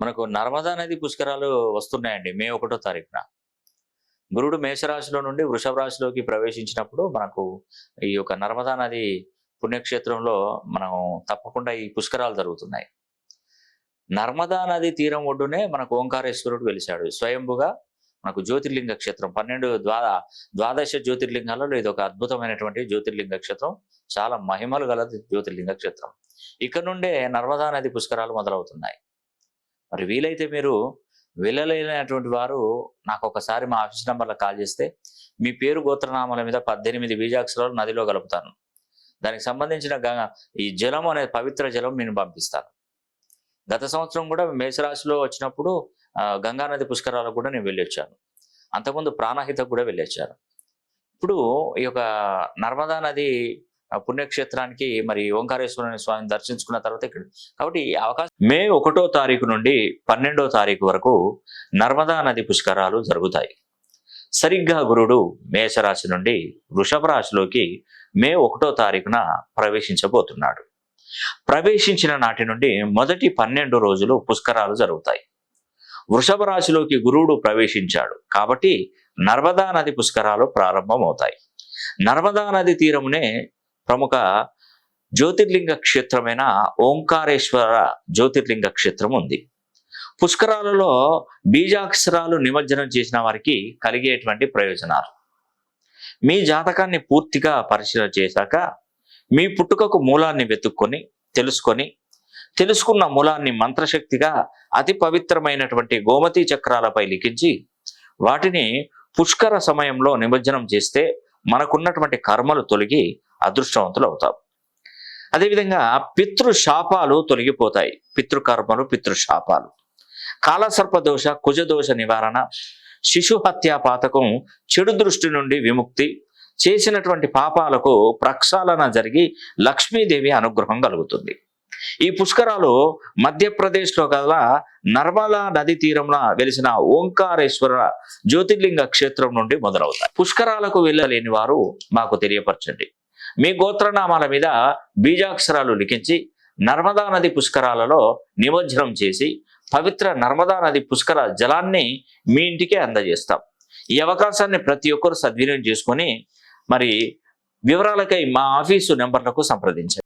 మనకు నర్మదా నది పుష్కరాలు వస్తున్నాయండి మే ఒకటో తారీఖున. గురుడు మేషరాశిలో నుండి వృషభ రాశిలోకి ప్రవేశించినప్పుడు మనకు ఈ యొక్క నర్మదా నది పుణ్యక్షేత్రంలో మనం తప్పకుండా ఈ పుష్కరాలు జరుగుతున్నాయి. నర్మదా నది తీరం ఒడ్డునే మనకు ఓంకారేశ్వరుడు వెలిశాడు. స్వయంభుగా మనకు జ్యోతిర్లింగ క్షేత్రం పన్నెండు ద్వాదా ద్వాదశ జ్యోతిర్లింగాలలో ఇది ఒక అద్భుతమైనటువంటి జ్యోతిర్లింగ క్షేత్రం. చాలా మహిమలు గల జ్యోతిర్లింగ క్షేత్రం. ఇక్కడ నుండే నర్మదా నది పుష్కరాలు మొదలవుతున్నాయి. మరి వీలైతే మీరు వెళ్ళలేనటువంటి వారు నాకు ఒకసారి మా ఆఫీస్ నెంబర్లో కాల్ చేస్తే మీ పేరు గోత్రనామాల మీద పద్దెనిమిది బీజాక్షరాలు నదిలో కలుపుతాను. దానికి సంబంధించిన ఈ జలం అనే పవిత్ర జలం నేను పంపిస్తాను. గత సంవత్సరం కూడా మేషరాశిలో వచ్చినప్పుడు గంగానది పుష్కరాలకు కూడా నేను వెళ్ళి వచ్చాను అంతకుముందు ప్రాణహితకు కూడా వెళ్ళి వచ్చాను ఇప్పుడు ఈ యొక్క నర్మదా నది పుణ్యక్షేత్రానికి మరి ఓంకారేశ్వర స్వామిని దర్శించుకున్న తర్వాత ఇక్కడ. కాబట్టి అవకాశం మే ఒకటో తారీఖు నుండి పన్నెండో తారీఖు వరకు నర్మదా నది పుష్కరాలు జరుగుతాయి. సరిగ్గా గురుడు మేషరాశి నుండి వృషభ రాశిలోకి మే ఒకటో తారీఖున ప్రవేశించబోతున్నాడు. ప్రవేశించిన నాటి నుండి మొదటి పన్నెండు రోజులు పుష్కరాలు జరుగుతాయి. వృషభ రాశిలోకి గురువుడు ప్రవేశించాడు కాబట్టి నర్మదా నది పుష్కరాలు ప్రారంభమవుతాయి. నర్మదా నది తీరమునే ప్రముఖ జ్యోతిర్లింగ క్షేత్రమైన ఓంకారేశ్వర జ్యోతిర్లింగ క్షేత్రం ఉంది. పుష్కరాలలో బీజాక్షరాలు నిమజ్జనం చేసిన వారికి కలిగేటువంటి ప్రయోజనాలు. మీ జాతకాన్ని పూర్తిగా పరిశీలన చేశాక మీ పుట్టుకకు మూలాన్ని వెతుక్కొని తెలుసుకొని తెలుసుకున్న మూలాన్ని మంత్రశక్తిగా అతి పవిత్రమైనటువంటి గోమతి చక్రాలపై లిఖించి వాటిని పుష్కర సమయంలో నిమజ్జనం చేస్తే మనకున్నటువంటి కర్మలు తొలగి అదృష్టవంతులు అవుతాం అదేవిధంగా పితృశాపాలు తొలగిపోతాయి. పితృకర్మలు పితృశాపాలు. కాలసర్పదోష కుజదోష నివారణ శిశుహత్యా పాతకం చెడు దృష్టి నుండి విముక్తి చేసినటువంటి పాపాలకు ప్రక్షాళన జరిగి లక్ష్మీదేవి అనుగ్రహం కలుగుతుంది. ఈ పుష్కరాలు మధ్యప్రదేశ్లో గల నర్మలా నది తీరంలో వెలిసిన ఓంకారేశ్వర జ్యోతిర్లింగ క్షేత్రం నుండి మొదలవుతాయి. పుష్కరాలకు వెళ్ళలేని వారు మాకు తెలియపరచండి. మీ గోత్రనామాల మీద బీజాక్షరాలు లిఖించి నర్మదా నది పుష్కరాలలో నిమజ్జనం చేసి పవిత్ర నర్మదా నది పుష్కర జలాన్ని మీ ఇంటికే అందజేస్తాం. ఈ అవకాశాన్ని ప్రతి ఒక్కరు సద్వినియోగం చేసుకొని మరి వివరాలకై మా ఆఫీసు నెంబర్లకు సంప్రదించండి.